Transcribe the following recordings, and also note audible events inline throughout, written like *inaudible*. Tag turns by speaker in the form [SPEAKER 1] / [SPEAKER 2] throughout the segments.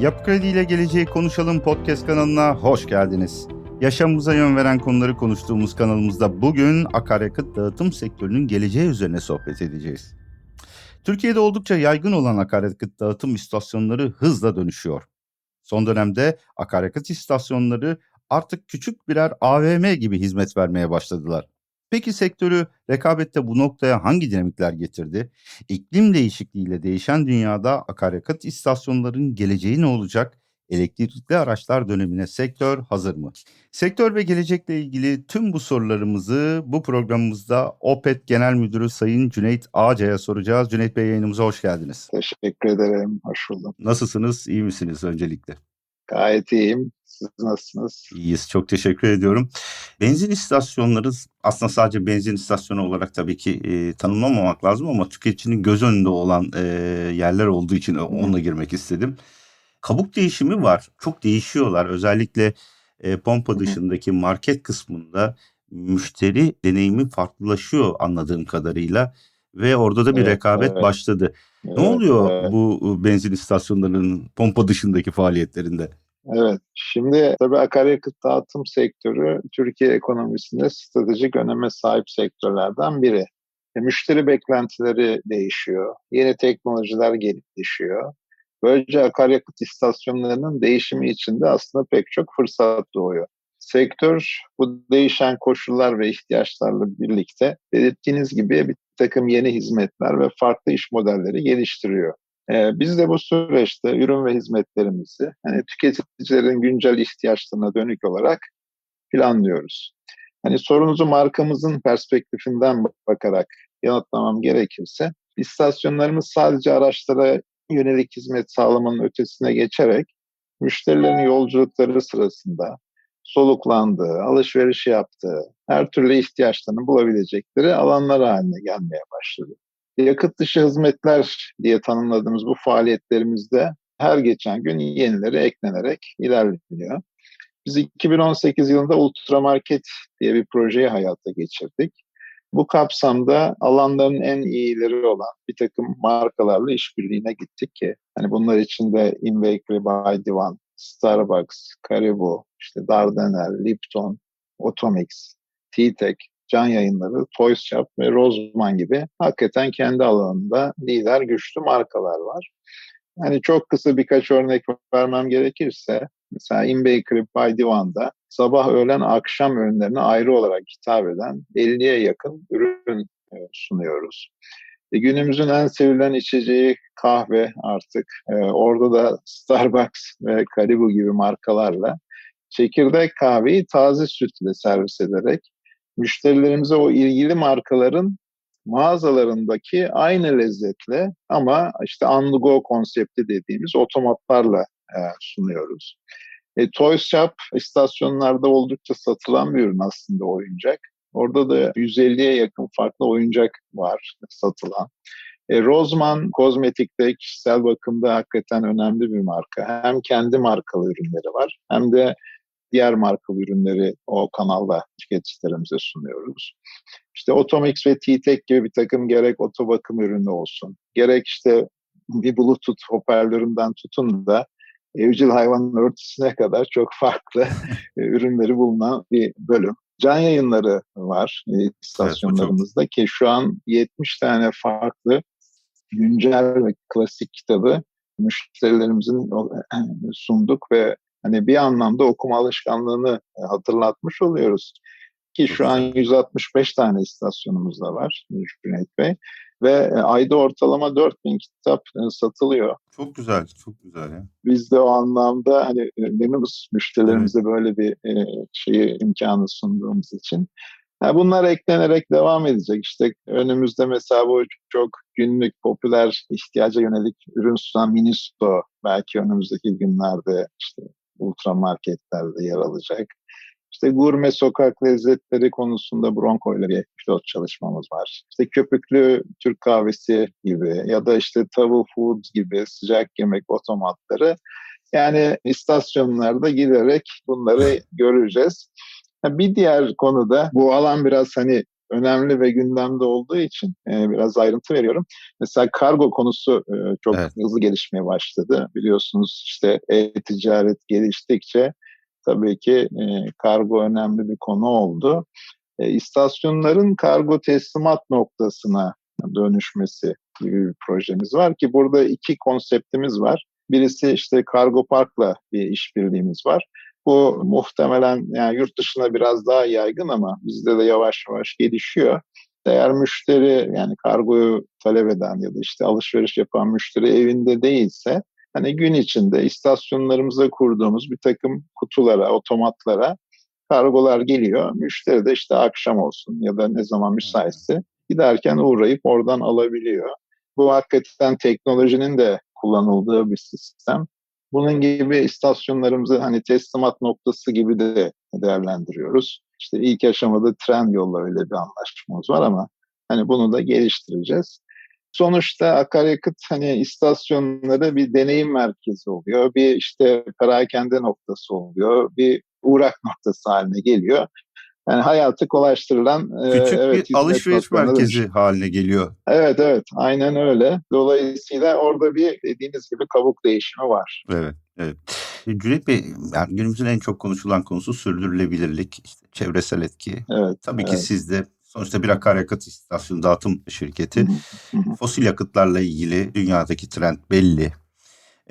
[SPEAKER 1] Yapı Kredi ile Geleceği Konuşalım podcast kanalına hoş geldiniz. Yaşamımıza yön veren konuları konuştuğumuz kanalımızda bugün akaryakıt dağıtım sektörünün geleceği üzerine sohbet edeceğiz. Türkiye'de oldukça yaygın olan akaryakıt dağıtım istasyonları hızla dönüşüyor. Son dönemde akaryakıt istasyonları artık küçük birer AVM gibi hizmet vermeye başladılar. Peki sektörü rekabette bu noktaya hangi dinamikler getirdi? İklim değişikliğiyle değişen dünyada akaryakıt istasyonlarının geleceği ne olacak? Elektrikli araçlar dönemine sektör hazır mı? Sektör ve gelecekle ilgili tüm bu sorularımızı bu programımızda OPET Genel Müdürü Sayın Cüneyt Ağca'ya soracağız. Cüneyt Bey yayınımıza hoş geldiniz.
[SPEAKER 2] Teşekkür ederim. Hoş buldum.
[SPEAKER 1] Nasılsınız? İyi misiniz öncelikle?
[SPEAKER 2] Gayet iyiyim. Siz nasılsınız?
[SPEAKER 1] İyiyiz. Çok teşekkür ediyorum. Benzin istasyonları aslında sadece benzin istasyonu olarak tabii ki e, tanımlamamak lazım ama tüketicinin göz önünde olan e, yerler olduğu için onunla girmek istedim. Kabuk değişimi var. Çok değişiyorlar. Özellikle e, pompa dışındaki market kısmında müşteri deneyimi farklılaşıyor anladığım kadarıyla ve orada da bir
[SPEAKER 2] Evet,
[SPEAKER 1] rekabet
[SPEAKER 2] evet.
[SPEAKER 1] başladı.
[SPEAKER 2] Evet,
[SPEAKER 1] Ne oluyor
[SPEAKER 2] evet.
[SPEAKER 1] bu benzin istasyonlarının pompa dışındaki faaliyetlerinde?
[SPEAKER 2] Evet. Şimdi tabii akaryakıt dağıtım sektörü Türkiye ekonomisinde stratejik öneme sahip sektörlerden biri. E, müşteri beklentileri değişiyor. Yeni teknolojiler gelişiyor. Böylece akaryakıt istasyonlarının değişimi içinde aslında pek çok fırsat doğuyor. Sektör bu değişen koşullar ve ihtiyaçlarla birlikte belirttiğiniz gibi bir takım yeni hizmetler ve farklı iş modelleri geliştiriyor. Ee, biz de bu süreçte ürün ve hizmetlerimizi hani tüketicilerin güncel ihtiyaçlarına dönük olarak planlıyoruz. Hani sorunuzu markamızın perspektifinden bakarak yanıtlamam gerekirse istasyonlarımız sadece araçlara yönelik hizmet sağlamanın ötesine geçerek müşterilerin yolculukları sırasında soluklandığı, alışveriş yaptığı, her türlü ihtiyaçlarını bulabilecekleri alanlar haline gelmeye başladı. Yakıt dışı hizmetler diye tanımladığımız bu faaliyetlerimizde her geçen gün yenileri eklenerek ilerliyor. Biz 2018 yılında Ultramarket diye bir projeyi hayata geçirdik. Bu kapsamda alanların en iyileri olan bir takım markalarla işbirliğine gittik ki hani bunlar içinde In Bakery by Divan, Starbucks, Caribou, işte Dardanel, Lipton, Otomix, T-Tek, Can Yayınları, Toys Shop ve Roseman gibi hakikaten kendi alanında lider güçlü markalar var. Yani çok kısa birkaç örnek vermem gerekirse mesela In Bakery by Divan'da sabah, öğlen, akşam öğünlerine ayrı olarak hitap eden 50'ye yakın ürün e, sunuyoruz. E, günümüzün en sevilen içeceği kahve artık. E, orada da Starbucks ve Caribou gibi markalarla çekirdek kahveyi taze sütle servis ederek müşterilerimize o ilgili markaların mağazalarındaki aynı lezzetle ama işte on the go konsepti dediğimiz otomatlarla e, sunuyoruz. E, Toys Shop istasyonlarda oldukça satılan bir ürün aslında oyuncak. Orada da 150'ye yakın farklı oyuncak var satılan. E, Roseman kozmetikte kişisel bakımda hakikaten önemli bir marka. Hem kendi markalı ürünleri var hem de diğer markalı ürünleri o kanalda tüketicilerimize sunuyoruz. İşte Otomix ve T-Tek gibi bir takım gerek oto bakım ürünü olsun, gerek işte bir Bluetooth hoparlöründen tutun da evcil hayvanın örtüsüne kadar çok farklı *laughs* e, ürünleri bulunan bir bölüm. Can yayınları var e, istasyonlarımızda evet, ki şu an 70 tane farklı güncel ve klasik kitabı müşterilerimizin *clears throat* sunduk ve hani bir anlamda okuma alışkanlığını e, hatırlatmış oluyoruz. Ki şu an 165 tane istasyonumuz da var Cüneyt Bey. Ve e, ayda ortalama 4000 kitap e, satılıyor.
[SPEAKER 1] Çok güzel, çok güzel ya.
[SPEAKER 2] Biz de o anlamda hani memnunuz müşterilerimize evet. böyle bir şeyi imkanı sunduğumuz için. Yani bunlar eklenerek devam edecek. İşte önümüzde mesela bu çok günlük popüler ihtiyaca yönelik ürün sunan Ministo belki önümüzdeki günlerde işte ultramarketlerde yer alacak. İşte gurme sokak lezzetleri konusunda Bronco ile bir pilot çalışmamız var. İşte köpüklü Türk kahvesi gibi ya da işte Tavu Food gibi sıcak yemek otomatları. Yani istasyonlarda giderek bunları göreceğiz. Bir diğer konuda bu alan biraz hani önemli ve gündemde olduğu için e, biraz ayrıntı veriyorum. Mesela kargo konusu e, çok
[SPEAKER 1] Evet.
[SPEAKER 2] hızlı gelişmeye başladı. Biliyorsunuz işte e-ticaret geliştikçe tabii ki e, kargo önemli bir konu oldu. E, istasyonların kargo teslimat noktasına dönüşmesi gibi bir projemiz var ki burada iki konseptimiz var. Birisi işte Kargo Park'la bir işbirliğimiz var. Bu muhtemelen yani yurt dışına biraz daha yaygın ama bizde de yavaş yavaş gelişiyor. Eğer müşteri yani kargoyu talep eden ya da işte alışveriş yapan müşteri evinde değilse hani gün içinde istasyonlarımıza kurduğumuz bir takım kutulara, otomatlara kargolar geliyor. Müşteri de işte akşam olsun ya da ne zaman müsaitse giderken uğrayıp oradan alabiliyor. Bu hakikaten teknolojinin de kullanıldığı bir sistem. Bunun gibi istasyonlarımızı hani teslimat noktası gibi de değerlendiriyoruz. İşte ilk aşamada tren yolla öyle bir anlaşmamız var ama hani bunu da geliştireceğiz. Sonuçta akaryakıt hani istasyonları bir deneyim merkezi oluyor. Bir işte perakende noktası oluyor. Bir uğrak noktası haline geliyor. Yani hayatı kolaylaştırılan
[SPEAKER 1] Küçük
[SPEAKER 2] e, evet,
[SPEAKER 1] bir alışveriş merkezi haline geliyor.
[SPEAKER 2] Evet evet aynen öyle. Dolayısıyla orada bir dediğiniz gibi kabuk değişimi var.
[SPEAKER 1] Evet, evet. E, Cüneyt Bey, yani günümüzün en çok konuşulan konusu sürdürülebilirlik, işte çevresel etki.
[SPEAKER 2] Evet.
[SPEAKER 1] Tabii ki
[SPEAKER 2] evet.
[SPEAKER 1] siz de sonuçta bir akaryakıt istasyonu dağıtım şirketi. Fosil yakıtlarla ilgili dünyadaki trend belli.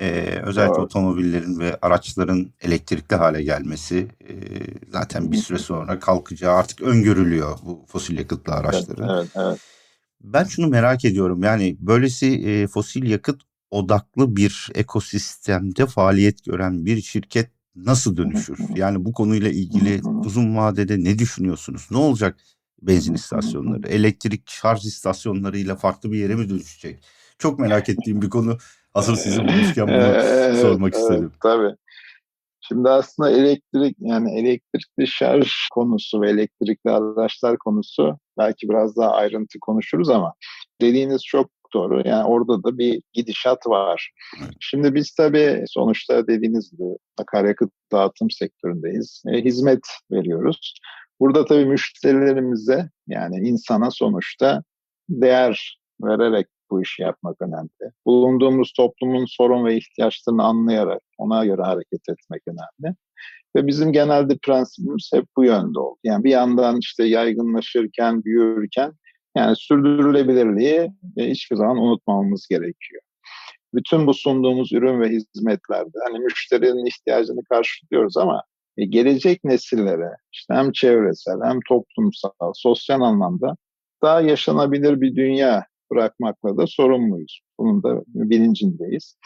[SPEAKER 1] Ee, özellikle
[SPEAKER 2] Doğru.
[SPEAKER 1] otomobillerin ve araçların elektrikli hale gelmesi e, zaten bir süre sonra kalkacağı artık öngörülüyor bu fosil yakıtlı
[SPEAKER 2] Evet,
[SPEAKER 1] araçların.
[SPEAKER 2] evet, evet.
[SPEAKER 1] Ben şunu merak ediyorum yani böylesi e, fosil yakıt odaklı bir ekosistemde faaliyet gören bir şirket nasıl dönüşür? Yani bu konuyla ilgili uzun vadede ne düşünüyorsunuz? Ne olacak benzin istasyonları? Elektrik şarj istasyonlarıyla farklı bir yere mi dönüşecek? Çok merak ettiğim bir konu. Hazır sizi *laughs* bulmuşken bunu
[SPEAKER 2] Evet,
[SPEAKER 1] sormak
[SPEAKER 2] evet,
[SPEAKER 1] istedim.
[SPEAKER 2] tabii. Şimdi aslında elektrik yani elektrikli şarj konusu ve elektrikli araçlar konusu belki biraz daha ayrıntı konuşuruz ama dediğiniz çok doğru. Yani orada da bir gidişat var. Şimdi biz tabii sonuçta dediğiniz gibi akaryakıt dağıtım sektöründeyiz. E, hizmet veriyoruz. Burada tabii müşterilerimize yani insana sonuçta değer vererek bu işi yapmak önemli. Bulunduğumuz toplumun sorun ve ihtiyaçlarını anlayarak ona göre hareket etmek önemli. Ve bizim genelde prensibimiz hep bu yönde oldu. Yani bir yandan işte yaygınlaşırken, büyürken yani sürdürülebilirliği e, hiçbir zaman unutmamamız gerekiyor. Bütün bu sunduğumuz ürün ve hizmetlerde hani müşterinin ihtiyacını karşılıyoruz ama e, gelecek nesillere işte hem çevresel hem toplumsal, sosyal anlamda daha yaşanabilir bir dünya bırakmakla da sorumluyuz. Bunun da bilincindeyiz.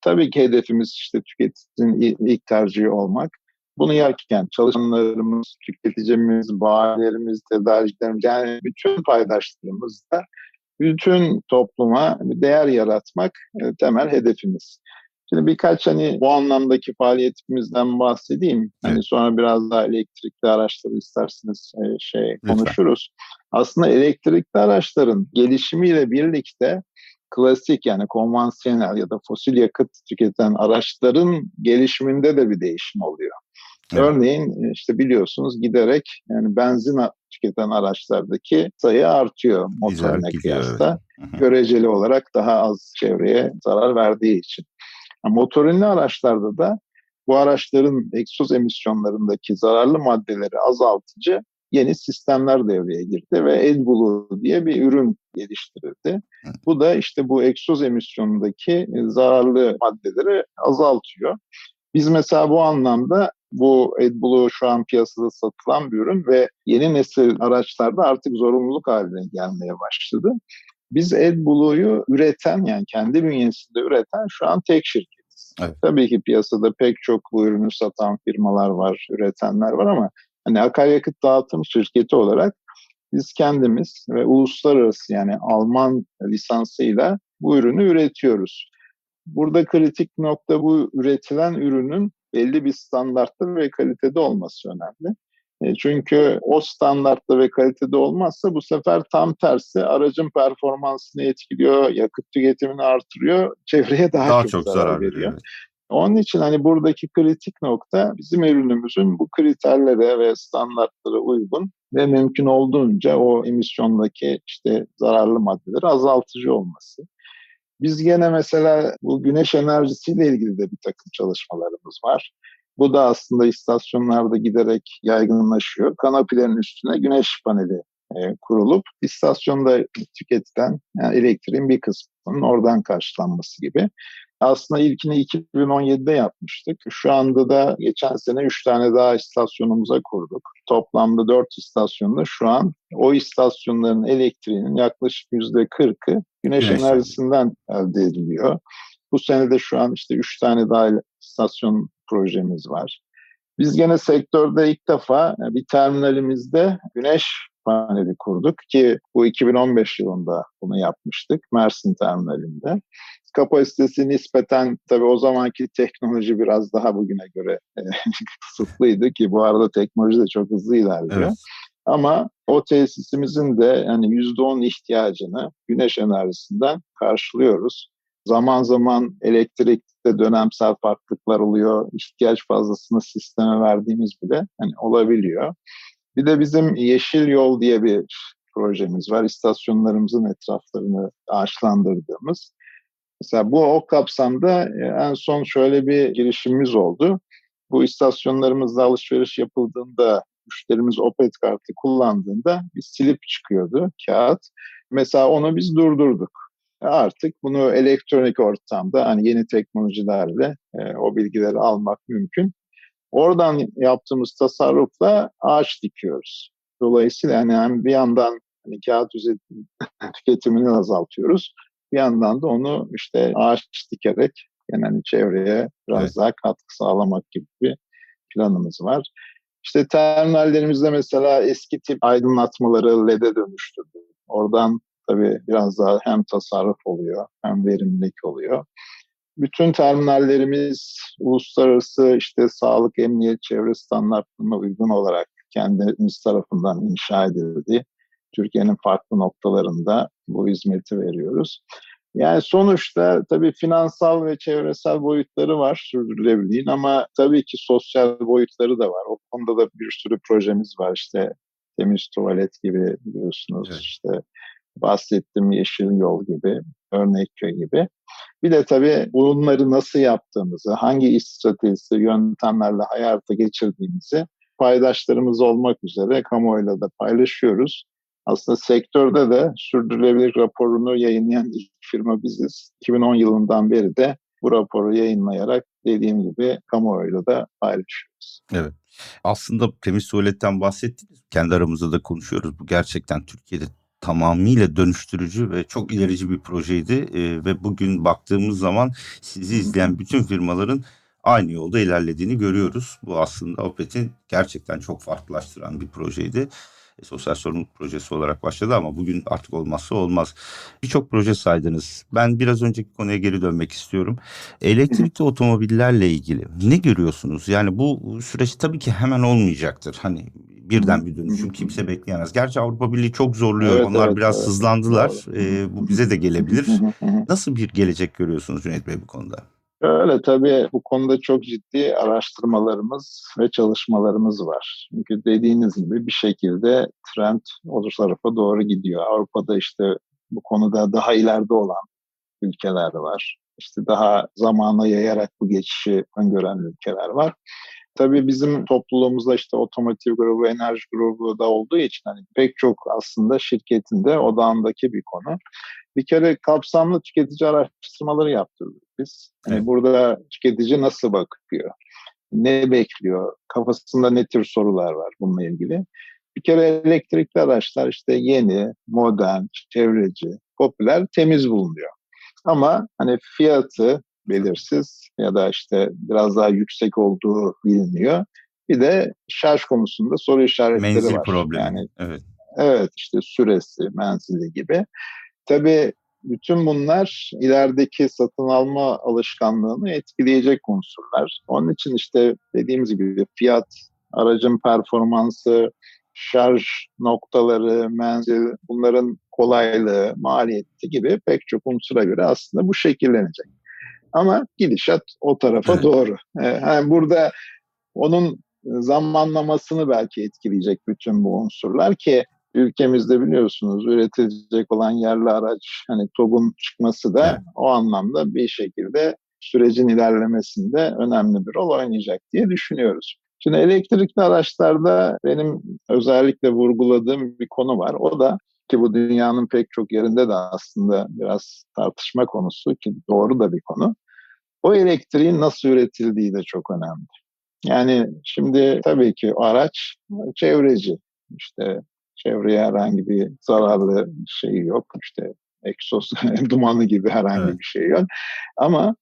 [SPEAKER 2] Tabii ki hedefimiz işte tüketicinin ilk tercihi olmak. Bunu yerken çalışanlarımız, tüketicimiz, bayilerimiz, tedariklerimiz yani bütün paydaşlarımız da bütün topluma değer yaratmak e, temel hedefimiz. Şimdi birkaç hani bu anlamdaki faaliyetimizden bahsedeyim. Hani
[SPEAKER 1] Evet.
[SPEAKER 2] sonra biraz daha elektrikli araçları isterseniz e, şey
[SPEAKER 1] Lütfen.
[SPEAKER 2] konuşuruz. Aslında elektrikli araçların gelişimiyle birlikte klasik yani konvansiyonel ya da fosil yakıt tüketen araçların gelişiminde de bir değişim oluyor.
[SPEAKER 1] Evet.
[SPEAKER 2] Örneğin işte biliyorsunuz giderek yani benzin tüketen araçlardaki sayı artıyor
[SPEAKER 1] evet.
[SPEAKER 2] kıyasla.
[SPEAKER 1] Hı.
[SPEAKER 2] Göreceli olarak daha az çevreye zarar verdiği için. Ha, Motorinli araçlarda da bu araçların egzoz emisyonlarındaki zararlı maddeleri azaltıcı yeni sistemler devreye girdi ve AdBlue diye bir ürün geliştirildi. Bu da işte bu egzoz emisyonundaki e, zararlı maddeleri azaltıyor. Biz mesela bu anlamda bu AdBlue şu an piyasada satılan bir ürün ve yeni nesil araçlarda artık zorunluluk haline gelmeye başladı. Biz AdBlue'yu üreten yani kendi bünyesinde üreten şu an tek şirketiz.
[SPEAKER 1] Evet.
[SPEAKER 2] Tabii ki piyasada pek çok bu ürünü satan firmalar var, üretenler var ama hani akaryakıt dağıtım şirketi olarak biz kendimiz ve uluslararası yani Alman lisansıyla bu ürünü üretiyoruz. Burada kritik nokta bu üretilen ürünün belli bir standartta ve kalitede olması önemli. E, Çünkü o standartta ve kalitede olmazsa bu sefer tam tersi aracın performansını etkiliyor, yakıt tüketimini artırıyor, çevreye daha,
[SPEAKER 1] Daha
[SPEAKER 2] çok,
[SPEAKER 1] çok
[SPEAKER 2] zarar,
[SPEAKER 1] zarar
[SPEAKER 2] veriyor.
[SPEAKER 1] veriyor.
[SPEAKER 2] Onun için hani buradaki kritik nokta bizim ürünümüzün bu kriterlere ve standartlara uygun ve mümkün olduğunca o emisyondaki işte zararlı maddeleri azaltıcı olması. Biz gene mesela bu güneş enerjisiyle ilgili de bir takım çalışmalarımız var. Bu da aslında istasyonlarda giderek yaygınlaşıyor. Kanapilerin üstüne güneş paneli e, kurulup istasyonda tüketilen yani elektriğin bir kısmının oradan karşılanması gibi. Aslında ilkini 2017'de yapmıştık. Şu anda da geçen sene 3 tane daha istasyonumuza kurduk. Toplamda 4 istasyonda şu an o istasyonların elektriğinin yaklaşık %40'ı güneş
[SPEAKER 1] Güneş.
[SPEAKER 2] enerjisinden elde ediliyor. Bu sene de şu an işte 3 tane daha istasyon projemiz var. Biz gene sektörde ilk defa bir terminalimizde güneş paneli kurduk ki bu 2015 yılında bunu yapmıştık Mersin terminalinde. Kapasitesi nispeten tabii o zamanki teknoloji biraz daha bugüne göre e, *laughs* kısıtlıydı ki bu arada teknoloji de çok hızlı ilerliyor.
[SPEAKER 1] Evet.
[SPEAKER 2] Ama o tesisimizin de yani %10 ihtiyacını güneş enerjisinden karşılıyoruz. Zaman zaman elektrikte dönemsel farklılıklar oluyor. İhtiyaç fazlasını sisteme verdiğimiz bile hani olabiliyor. Bir de bizim Yeşil Yol diye bir projemiz var. İstasyonlarımızın etraflarını ağaçlandırdığımız. Mesela bu o kapsamda e, en son şöyle bir girişimimiz oldu. Bu istasyonlarımızda alışveriş yapıldığında müşterimiz Opet kartı kullandığında bir silip çıkıyordu kağıt. Mesela onu biz durdurduk. Artık bunu elektronik ortamda hani yeni teknolojilerle e, o bilgileri almak mümkün. Oradan yaptığımız tasarrufla ağaç dikiyoruz. Dolayısıyla yani hem bir yandan hani kağıt *laughs* tüketimini azaltıyoruz. Bir yandan da onu işte ağaç dikerek yani hani çevreye biraz
[SPEAKER 1] Evet.
[SPEAKER 2] daha katkı sağlamak gibi bir planımız var. İşte terminallerimizde mesela eski tip aydınlatmaları LED'e dönüştürdük. Oradan tabii biraz daha hem tasarruf oluyor hem verimlilik oluyor. Bütün terminallerimiz uluslararası işte sağlık, emniyet, çevre standartlarına uygun olarak kendimiz tarafından inşa edildi. Türkiye'nin farklı noktalarında bu hizmeti veriyoruz. Yani sonuçta tabii finansal ve çevresel boyutları var sürdürülebilirliğin ama tabii ki sosyal boyutları da var. O konuda da bir sürü projemiz var işte temiz tuvalet gibi biliyorsunuz
[SPEAKER 1] Evet.
[SPEAKER 2] işte bahsettiğim Yeşil Yol gibi, Örnekköy gibi. Bir de tabii bunları nasıl yaptığımızı, hangi iş stratejisi, yöntemlerle hayata geçirdiğimizi paydaşlarımız olmak üzere kamuoyuyla da paylaşıyoruz. Aslında sektörde de sürdürülebilir raporunu yayınlayan ilk firma biziz. 2010 yılından beri de bu raporu yayınlayarak dediğim gibi kamuoyuyla da paylaşıyoruz.
[SPEAKER 1] Evet. Aslında temiz tuvaletten bahsettiniz. Kendi aramızda da konuşuyoruz. Bu gerçekten Türkiye'de tamamıyla dönüştürücü ve çok ilerici bir projeydi. Ee, ve bugün baktığımız zaman sizi izleyen bütün firmaların aynı yolda ilerlediğini görüyoruz. Bu aslında Opet'in gerçekten çok farklılaştıran bir projeydi. E, sosyal sorumluluk projesi olarak başladı ama bugün artık olmazsa olmaz. Birçok proje saydınız. Ben biraz önceki konuya geri dönmek istiyorum. Elektrikli otomobillerle ilgili ne görüyorsunuz? Yani bu süreç tabii ki hemen olmayacaktır. Hani birden bir dönüşüm kimse bekleyemez. Gerçi Avrupa Birliği çok zorluyor.
[SPEAKER 2] Evet,
[SPEAKER 1] Onlar
[SPEAKER 2] evet,
[SPEAKER 1] biraz
[SPEAKER 2] evet.
[SPEAKER 1] hızlandılar.
[SPEAKER 2] Doğru.
[SPEAKER 1] E, bu bize de gelebilir. Nasıl bir gelecek görüyorsunuz Cüneyt Bey bu konuda?
[SPEAKER 2] Öyle tabii bu konuda çok ciddi araştırmalarımız ve çalışmalarımız var. Çünkü dediğiniz gibi bir şekilde trend o tarafa doğru gidiyor. Avrupa'da işte bu konuda daha ileride olan ülkeler var. İşte daha zamana yayarak bu geçişi öngören ülkeler var. Tabii bizim topluluğumuzda işte otomotiv grubu, enerji grubu da olduğu için hani pek çok aslında şirketin de odağındaki bir konu. Bir kere kapsamlı tüketici araştırmaları yaptırdık biz. Yani
[SPEAKER 1] Evet.
[SPEAKER 2] burada tüketici nasıl bakıyor? Ne bekliyor? Kafasında ne tür sorular var bununla ilgili? Bir kere elektrikli araçlar işte yeni, modern, çevreci, popüler, temiz bulunuyor. Ama hani fiyatı belirsiz ya da işte biraz daha yüksek olduğu biliniyor. Bir de şarj konusunda soru işaretleri
[SPEAKER 1] Menzil
[SPEAKER 2] var.
[SPEAKER 1] problemi.
[SPEAKER 2] Yani
[SPEAKER 1] Evet.
[SPEAKER 2] Evet işte süresi, menzili gibi. Tabii bütün bunlar ilerideki satın alma alışkanlığını etkileyecek unsurlar. Onun için işte dediğimiz gibi fiyat, aracın performansı, şarj noktaları, menzil, bunların kolaylığı, maliyeti gibi pek çok unsura göre aslında bu şekillenecek. Ama gidişat o tarafa
[SPEAKER 1] Evet.
[SPEAKER 2] doğru. Ee, Yani burada onun zamanlamasını belki etkileyecek bütün bu unsurlar ki ülkemizde biliyorsunuz üretilecek olan yerli araç hani TOG'un çıkması da evet. o anlamda bir şekilde sürecin ilerlemesinde önemli bir rol oynayacak diye düşünüyoruz. Şimdi elektrikli araçlarda benim özellikle vurguladığım bir konu var. O da ki bu dünyanın pek çok yerinde de aslında biraz tartışma konusu ki doğru da bir konu. O elektriğin nasıl üretildiği de çok önemli. Yani şimdi tabii ki araç çevreci. İşte çevreye herhangi bir zararlı şey yok. İşte egzoz *laughs* dumanı gibi herhangi evet. bir şey yok. Ama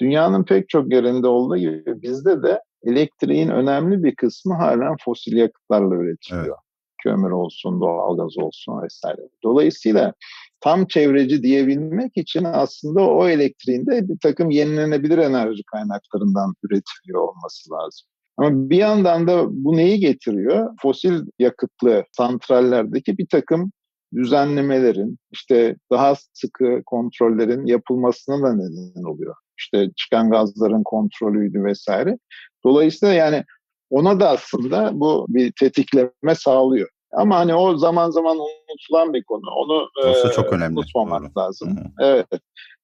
[SPEAKER 2] dünyanın pek çok yerinde olduğu gibi bizde de elektriğin önemli bir kısmı halen fosil yakıtlarla üretiliyor. Evet. Kömür olsun, doğalgaz olsun vesaire. Dolayısıyla tam çevreci diyebilmek için aslında o elektriğin de bir takım yenilenebilir enerji kaynaklarından üretiliyor olması lazım. Ama bir yandan da bu neyi getiriyor? Fosil yakıtlı santrallerdeki bir takım düzenlemelerin, işte daha sıkı kontrollerin yapılmasına da neden oluyor. İşte çıkan gazların kontrolüydü vesaire. Dolayısıyla yani ona da aslında bu bir tetikleme sağlıyor. Ama hani o zaman zaman unutulan bir konu. Onu
[SPEAKER 1] e, çok önemli.
[SPEAKER 2] unutmamak Doğru. lazım. Hı-hı. Evet.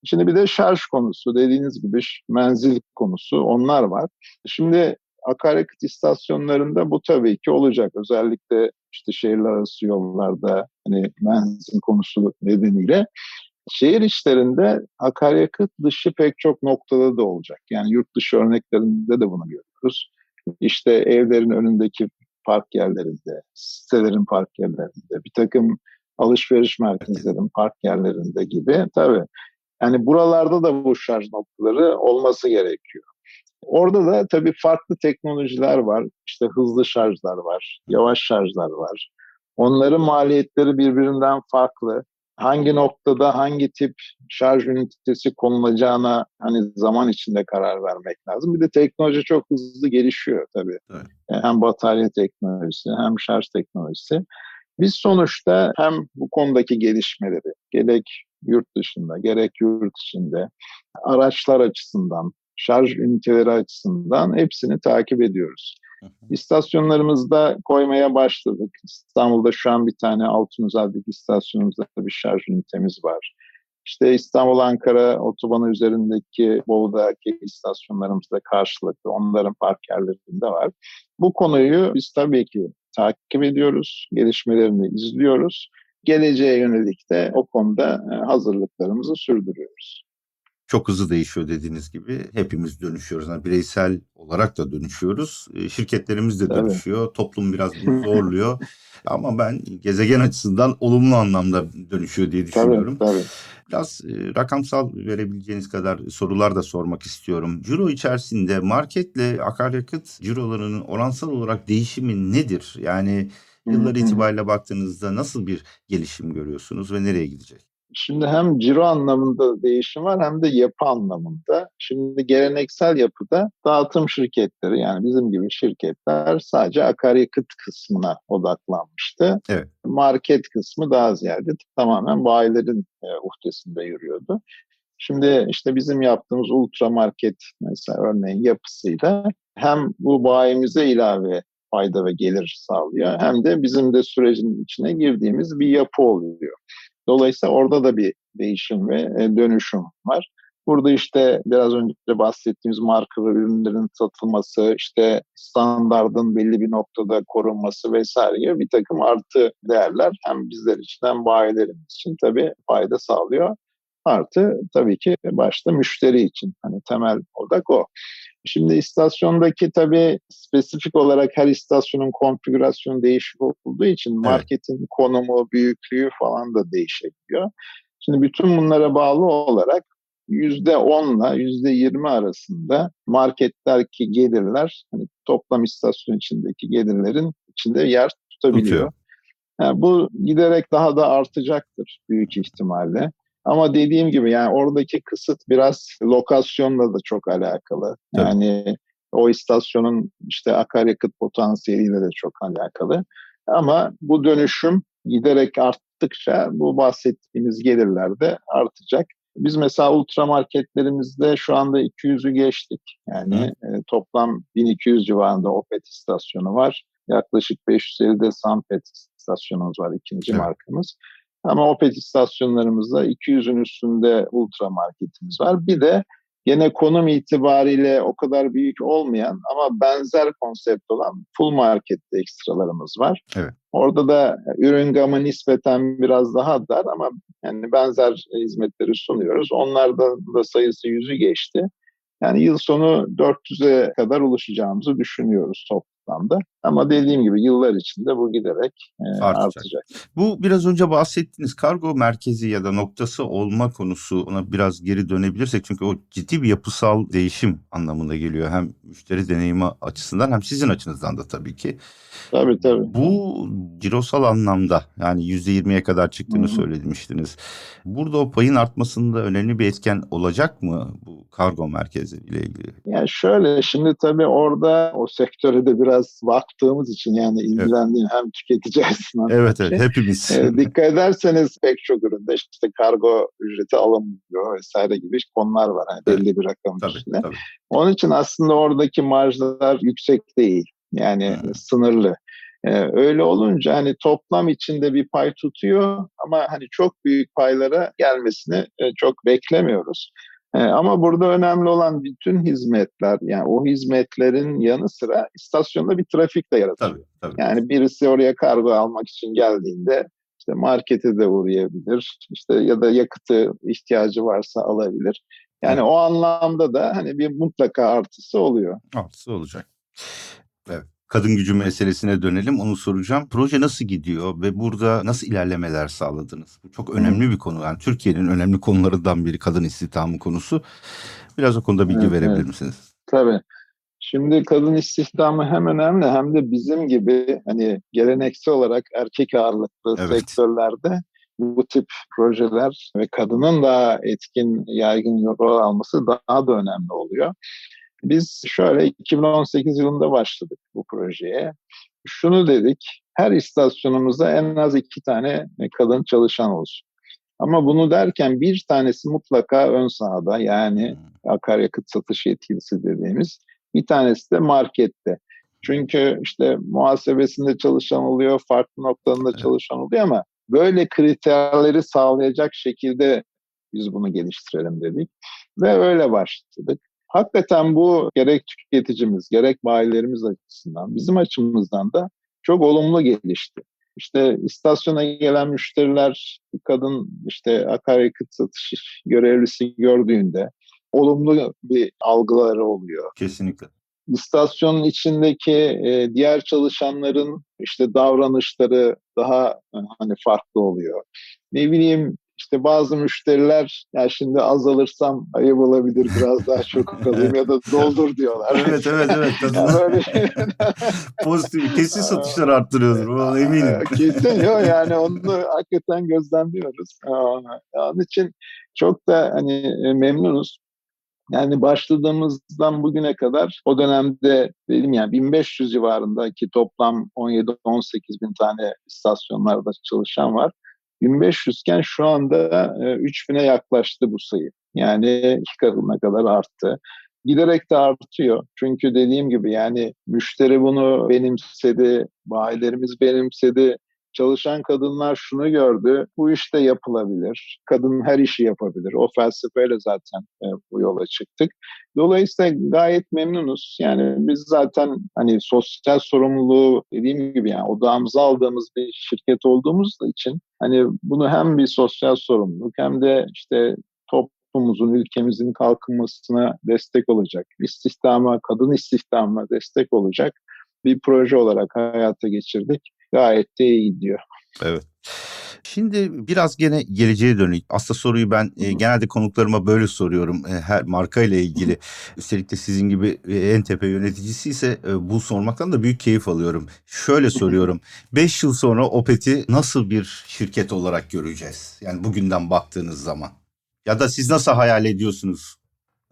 [SPEAKER 2] Şimdi bir de şarj konusu dediğiniz gibi menzil konusu onlar var. Şimdi akaryakıt istasyonlarında bu tabii ki olacak. Özellikle işte şehirler arası yollarda hani menzil konusu nedeniyle. Şehir içlerinde akaryakıt dışı pek çok noktada da olacak. Yani yurt dışı örneklerinde de bunu görüyoruz. İşte evlerin önündeki park yerlerinde, sitelerin park yerlerinde, bir takım alışveriş merkezlerin park yerlerinde gibi tabii. Yani buralarda da bu şarj noktaları olması gerekiyor. Orada da tabii farklı teknolojiler var. İşte hızlı şarjlar var, yavaş şarjlar var. Onların maliyetleri birbirinden farklı. Hangi noktada hangi tip şarj ünitesi konulacağına hani zaman içinde karar vermek lazım. Bir de teknoloji çok hızlı gelişiyor tabii. Evet. Hem batarya teknolojisi hem şarj teknolojisi. Biz sonuçta hem bu konudaki gelişmeleri gerek yurt dışında gerek yurt içinde araçlar açısından şarj üniteleri açısından hepsini takip ediyoruz. İstasyonlarımızda koymaya başladık. İstanbul'da şu an bir tane Altunizad'daki istasyonumuzda bir şarj ünitemiz var. İşte İstanbul-Ankara otobanı üzerindeki Bolu'daki istasyonlarımızda karşılıklı onların park yerlerinde var. Bu konuyu biz tabii ki takip ediyoruz, gelişmelerini izliyoruz. Geleceğe yönelik de o konuda e, hazırlıklarımızı sürdürüyoruz
[SPEAKER 1] çok hızlı değişiyor dediğiniz gibi. Hepimiz dönüşüyoruz. Yani bireysel olarak da dönüşüyoruz. Şirketlerimiz de dönüşüyor. Evet. Toplum biraz bunu *laughs* zorluyor. Ama ben gezegen açısından olumlu anlamda dönüşüyor diye düşünüyorum. Tabii, tabii. Biraz e, rakamsal verebileceğiniz kadar sorular da sormak istiyorum. Ciro içerisinde marketle akaryakıt cirolarının oransal olarak değişimi nedir? Yani yıllar itibariyle baktığınızda nasıl bir gelişim görüyorsunuz ve nereye gidecek?
[SPEAKER 2] Şimdi hem ciro anlamında değişim var hem de yapı anlamında. Şimdi geleneksel yapıda dağıtım şirketleri yani bizim gibi şirketler sadece akaryakıt kısmına odaklanmıştı. Evet. Market kısmı daha ziyade tamamen bayilerin e, uhdesinde yürüyordu. Şimdi işte bizim yaptığımız ultra market mesela örneğin yapısıyla hem bu bayimize ilave fayda ve gelir sağlıyor hem de bizim de sürecin içine girdiğimiz bir yapı oluyor. Dolayısıyla orada da bir değişim ve e, dönüşüm var. Burada işte biraz önce bahsettiğimiz marka ve ürünlerin satılması, işte standardın belli bir noktada korunması vesaire gibi bir takım artı değerler hem bizler için hem bayilerimiz için tabii fayda sağlıyor. Artı tabii ki başta müşteri için. Hani temel odak o. Şimdi istasyondaki tabii spesifik olarak her istasyonun konfigürasyonu değişik olduğu için evet. marketin konumu, büyüklüğü falan da değişebiliyor. Şimdi bütün bunlara bağlı olarak %10 ile %20 arasında marketlerdeki gelirler hani toplam istasyon içindeki gelirlerin içinde yer tutabiliyor. Yani bu giderek daha da artacaktır büyük ihtimalle. Ama dediğim gibi yani oradaki kısıt biraz lokasyonla da çok alakalı. Tabii. Yani o istasyonun işte akaryakıt potansiyeliyle de çok alakalı. Ama bu dönüşüm giderek arttıkça bu bahsettiğimiz gelirler de artacak. Biz mesela ultramarketlerimizde şu anda 200'ü geçtik. Yani e, toplam 1200 civarında Opet istasyonu var. Yaklaşık 550 de Sampet istasyonumuz var ikinci
[SPEAKER 1] Evet.
[SPEAKER 2] markamız. Ama Opet istasyonlarımızda 200'ün üstünde ultramarketimiz var. Bir de Gene konum itibariyle o kadar büyük olmayan ama benzer konsept olan full markette ekstralarımız var.
[SPEAKER 1] Evet.
[SPEAKER 2] Orada da ürün gamı nispeten biraz daha dar ama yani benzer hizmetleri sunuyoruz. Onlarda da sayısı yüzü geçti. Yani yıl sonu 400'e kadar ulaşacağımızı düşünüyoruz toplamda. Ama dediğim gibi yıllar içinde bu giderek e,
[SPEAKER 1] Artacak.
[SPEAKER 2] artacak.
[SPEAKER 1] Bu biraz önce bahsettiğiniz kargo merkezi ya da noktası olma konusu ona biraz geri dönebilirsek çünkü o ciddi bir yapısal değişim anlamında geliyor. Hem müşteri deneyimi açısından hem sizin açınızdan da tabii ki.
[SPEAKER 2] Tabii tabii.
[SPEAKER 1] Bu cirosal anlamda yani %20'ye kadar çıktığını
[SPEAKER 2] Hı hı.
[SPEAKER 1] söylemiştiniz. Burada o payın artmasında önemli bir etken olacak mı bu kargo merkezi ile ilgili?
[SPEAKER 2] Yani şöyle şimdi tabii orada o sektöre de biraz baktığımız için yani ilgilendiğim hem tüketici açısından
[SPEAKER 1] Evet evet hepimiz.
[SPEAKER 2] e, dikkat ederseniz pek çok üründe işte kargo ücreti alınmıyor vesaire gibi konular var hani
[SPEAKER 1] Evet.
[SPEAKER 2] belli bir rakam
[SPEAKER 1] tabii
[SPEAKER 2] üstünde.
[SPEAKER 1] tabii.
[SPEAKER 2] Onun için aslında oradaki marjlar yüksek değil. Yani
[SPEAKER 1] Hı.
[SPEAKER 2] sınırlı. Ee, öyle olunca hani toplam içinde bir pay tutuyor ama hani çok büyük paylara gelmesini e, çok beklemiyoruz. Ee, ama burada önemli olan bütün hizmetler yani o hizmetlerin yanı sıra istasyonda bir trafik de yaratıyor.
[SPEAKER 1] Tabii tabii.
[SPEAKER 2] Yani birisi oraya kargo almak için geldiğinde işte markete de uğrayabilir. işte ya da yakıtı ihtiyacı varsa alabilir. Yani
[SPEAKER 1] Evet.
[SPEAKER 2] o anlamda da hani bir mutlaka artısı oluyor.
[SPEAKER 1] Artısı olacak. Evet. Kadın gücü meselesine dönelim. Onu soracağım. Proje nasıl gidiyor ve burada nasıl ilerlemeler sağladınız? Bu çok önemli bir konu. Yani Türkiye'nin önemli konularından biri kadın istihdamı konusu. Biraz o konuda bilgi
[SPEAKER 2] Evet,
[SPEAKER 1] verebilir
[SPEAKER 2] evet.
[SPEAKER 1] misiniz?
[SPEAKER 2] Tabii. Şimdi kadın istihdamı hem önemli hem de bizim gibi hani geleneksel olarak erkek ağırlıklı
[SPEAKER 1] Evet.
[SPEAKER 2] sektörlerde bu tip projeler ve kadının daha etkin, yaygın rol alması daha da önemli oluyor. Biz şöyle 2018 yılında başladık bu projeye. Şunu dedik, her istasyonumuzda en az iki tane kadın çalışan olsun. Ama bunu derken bir tanesi mutlaka ön sahada yani akaryakıt satış yetkilisi dediğimiz. Bir tanesi de markette. Çünkü işte muhasebesinde çalışan oluyor, farklı noktalarında çalışan oluyor ama böyle kriterleri sağlayacak şekilde biz bunu geliştirelim dedik. Ve öyle başladık. Hakikaten bu gerek tüketicimiz, gerek bayilerimiz açısından, bizim açımızdan da çok olumlu gelişti. İşte istasyona gelen müşteriler bir kadın işte akaryakıt satış görevlisi gördüğünde olumlu bir algıları oluyor.
[SPEAKER 1] Kesinlikle.
[SPEAKER 2] İstasyonun içindeki e, diğer çalışanların işte davranışları daha e, hani farklı oluyor. Ne bileyim işte bazı müşteriler ya şimdi azalırsam ayıp olabilir biraz daha çok *laughs* alayım ya da doldur diyorlar.
[SPEAKER 1] Evet evet evet. *laughs*
[SPEAKER 2] Yani böyle *laughs*
[SPEAKER 1] pozitif. Kesin satışları arttırıyordur. Ona eminim.
[SPEAKER 2] Kesin yok yani onu hakikaten gözlemliyoruz. Onun için çok da hani e, memnunuz. Yani başladığımızdan bugüne kadar o dönemde dedim yani 1500 civarında ki toplam 17-18 bin tane istasyonlarda çalışan var. 1500 iken şu anda e, 3000'e yaklaştı bu sayı. Yani iki katına kadar arttı. Giderek de artıyor. Çünkü dediğim gibi yani müşteri bunu benimsedi, bayilerimiz benimsedi. Çalışan kadınlar şunu gördü, bu işte yapılabilir. Kadın her işi yapabilir. O felsefeyle zaten e, bu yola çıktık. Dolayısıyla gayet memnunuz. Yani biz zaten hani sosyal sorumluluğu dediğim gibi yani odağımıza aldığımız bir şirket olduğumuz için hani bunu hem bir sosyal sorumluluk hem de işte toplumumuzun, ülkemizin kalkınmasına destek olacak, istihdama, kadın istihdamına destek olacak bir proje olarak hayata geçirdik. Gayet de iyi gidiyor.
[SPEAKER 1] Evet. Şimdi biraz gene geleceğe dönük. Aslında soruyu ben e, genelde konuklarıma böyle soruyorum. E, her marka ile ilgili. *laughs* Üstelik de sizin gibi e, en tepe yöneticisi ise e, bu sormaktan da büyük keyif alıyorum. Şöyle soruyorum. 5 yıl sonra Opet'i nasıl bir şirket olarak göreceğiz? Yani bugünden baktığınız zaman. Ya da siz nasıl hayal ediyorsunuz?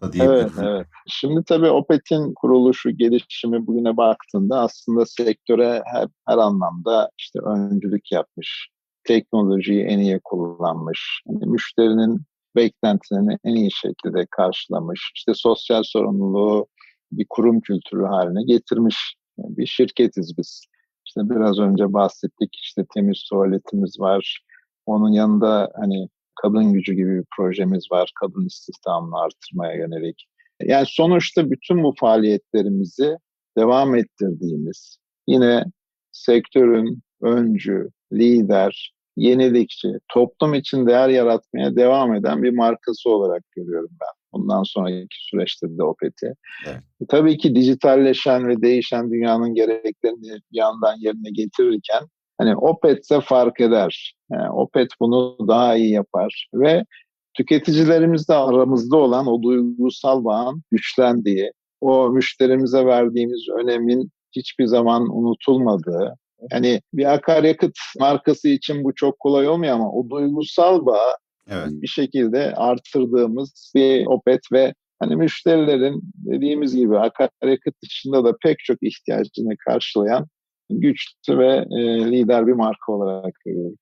[SPEAKER 1] Da
[SPEAKER 2] Evet,
[SPEAKER 1] diyebilirim.
[SPEAKER 2] evet. Şimdi tabii Opet'in kuruluşu, gelişimi bugüne baktığında aslında sektöre her, her anlamda işte öncülük yapmış, teknolojiyi en iyi kullanmış, hani müşterinin beklentilerini en iyi şekilde karşılamış, işte sosyal sorumluluğu bir kurum kültürü haline getirmiş bir şirketiz biz. İşte biraz önce bahsettik işte temiz tuvaletimiz var. Onun yanında hani kadın gücü gibi bir projemiz var. Kadın istihdamını artırmaya yönelik. Yani sonuçta bütün bu faaliyetlerimizi devam ettirdiğimiz yine sektörün öncü, lider, yenilikçi, toplum için değer yaratmaya devam eden bir markası olarak görüyorum ben. Bundan sonraki süreçte de Opet'i.
[SPEAKER 1] Evet.
[SPEAKER 2] Tabii ki dijitalleşen ve değişen dünyanın gereklerini bir yandan yerine getirirken hani Opet ise fark eder. Yani Opet bunu daha iyi yapar ve tüketicilerimizle aramızda olan o duygusal bağın güçlendiği, o müşterimize verdiğimiz önemin hiçbir zaman unutulmadığı, yani bir akaryakıt markası için bu çok kolay olmuyor ama o duygusal bağ
[SPEAKER 1] Evet.
[SPEAKER 2] bir şekilde artırdığımız bir Opet ve hani müşterilerin dediğimiz gibi akaryakıt dışında da pek çok ihtiyacını karşılayan güçlü ve e, lider bir marka olarak görüyorum.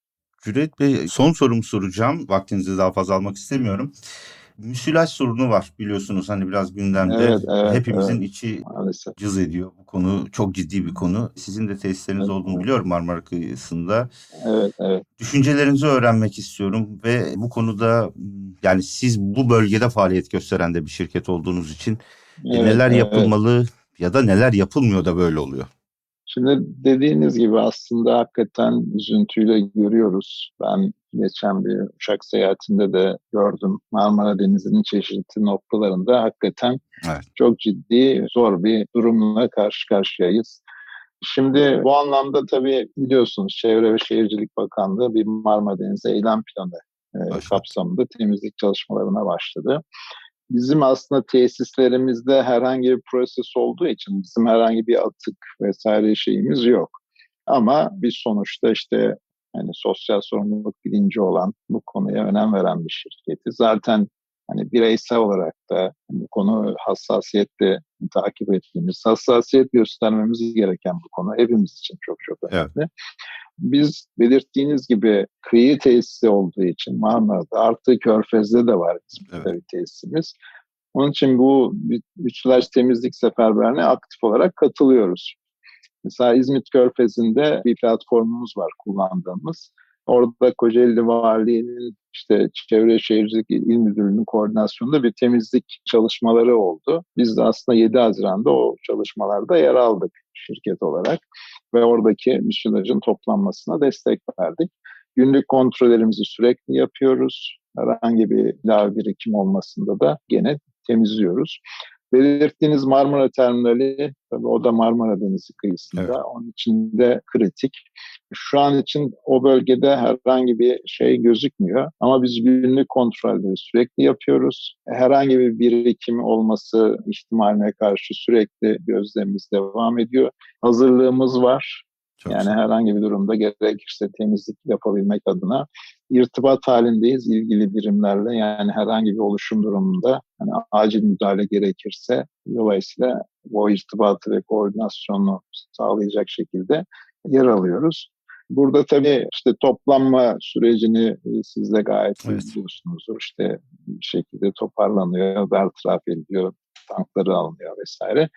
[SPEAKER 1] Cüneyt Bey son sorumu soracağım. Vaktinizi daha fazla almak istemiyorum. Müsilaj sorunu var biliyorsunuz hani biraz gündemde.
[SPEAKER 2] Evet, evet,
[SPEAKER 1] Hepimizin içi
[SPEAKER 2] Maalesef.
[SPEAKER 1] cız ediyor. Bu konu çok ciddi bir konu. Sizin de tesisleriniz
[SPEAKER 2] Evet,
[SPEAKER 1] olduğunu
[SPEAKER 2] evet.
[SPEAKER 1] biliyorum Marmara kıyısında.
[SPEAKER 2] Evet, evet.
[SPEAKER 1] Düşüncelerinizi öğrenmek istiyorum ve bu konuda yani siz bu bölgede faaliyet gösteren de bir şirket olduğunuz için e,
[SPEAKER 2] Evet,
[SPEAKER 1] neler
[SPEAKER 2] evet.
[SPEAKER 1] yapılmalı ya da neler yapılmıyor da böyle oluyor.
[SPEAKER 2] Şimdi dediğiniz gibi aslında hakikaten üzüntüyle görüyoruz. Ben geçen bir uçak seyahatinde de gördüm. Marmara Denizi'nin çeşitli noktalarında hakikaten
[SPEAKER 1] Evet.
[SPEAKER 2] çok ciddi, zor bir durumla karşı karşıyayız. Şimdi bu anlamda tabii biliyorsunuz Çevre ve Şehircilik Bakanlığı bir Marmara Denizi eylem planı e, kapsamında temizlik çalışmalarına başladı. Bizim aslında tesislerimizde herhangi bir proses olduğu için bizim herhangi bir atık vesaire şeyimiz yok. Ama biz sonuçta işte hani sosyal sorumluluk bilinci olan bu konuya önem veren bir şirketi. Zaten hani bireysel olarak da bu konu hassasiyetle takip ettiğimiz, hassasiyet göstermemiz gereken bu konu hepimiz için çok çok önemli. Biz belirttiğiniz gibi kıyı tesisi olduğu için Marmara'da artı Körfez'de de var bizim
[SPEAKER 1] Evet.
[SPEAKER 2] tabii tesisimiz. Onun için bu müsilaj temizlik seferberliğine aktif olarak katılıyoruz. Mesela İzmit Körfezi'nde bir platformumuz var kullandığımız. Orada Kocaeli Valiliği'nin işte Çevre Şehircilik İl Müdürlüğü'nün koordinasyonunda bir temizlik çalışmaları oldu. Biz de aslında 7 Haziran'da o çalışmalarda yer aldık şirket olarak ve oradaki müsilajın toplanmasına destek verdik. Günlük kontrollerimizi sürekli yapıyoruz. Herhangi bir ilave birikim olmasında da gene temizliyoruz. Belirttiğiniz Marmara Terminali, tabii o da Marmara Denizi kıyısında.
[SPEAKER 1] Evet.
[SPEAKER 2] Onun için de kritik. Şu an için o bölgede herhangi bir şey gözükmüyor. Ama biz günlük kontrolleri sürekli yapıyoruz. Herhangi bir birikim olması ihtimaline karşı sürekli gözlemimiz devam ediyor. Hazırlığımız var.
[SPEAKER 1] Çok
[SPEAKER 2] Yani
[SPEAKER 1] güzel.
[SPEAKER 2] herhangi bir durumda gerekirse temizlik yapabilmek adına irtibat halindeyiz ilgili birimlerle. Yani herhangi bir oluşum durumunda hani acil müdahale gerekirse dolayısıyla o irtibatı ve koordinasyonu sağlayacak şekilde yer alıyoruz. Burada tabii işte toplanma sürecini e, siz de gayet
[SPEAKER 1] Evet.
[SPEAKER 2] biliyorsunuzdur. İşte bir şekilde toparlanıyor, bertaraf ediliyor, tankları alınıyor vesaire.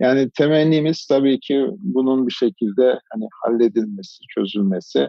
[SPEAKER 2] Yani temennimiz tabii ki bunun bir şekilde hani halledilmesi, çözülmesi.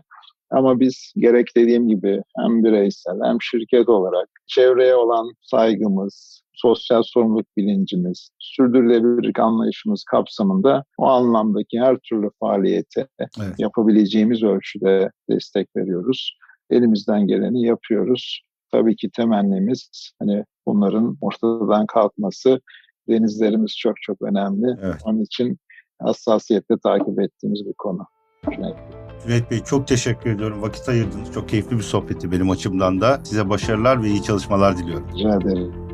[SPEAKER 2] Ama biz gerek dediğim gibi hem bireysel hem şirket olarak çevreye olan saygımız, sosyal sorumluluk bilincimiz, sürdürülebilirlik anlayışımız kapsamında o anlamdaki her türlü faaliyete
[SPEAKER 1] Evet.
[SPEAKER 2] yapabileceğimiz ölçüde destek veriyoruz. Elimizden geleni yapıyoruz. Tabii ki temennimiz hani bunların ortadan kalkması. Denizlerimiz çok çok önemli.
[SPEAKER 1] Evet.
[SPEAKER 2] Onun için hassasiyetle takip ettiğimiz bir konu. Cüneyt.
[SPEAKER 1] Cüneyt Bey çok teşekkür ediyorum. Vakit ayırdınız. Çok keyifli bir sohbetti benim açımdan da. Size başarılar ve iyi çalışmalar diliyorum.
[SPEAKER 2] Rica ederim.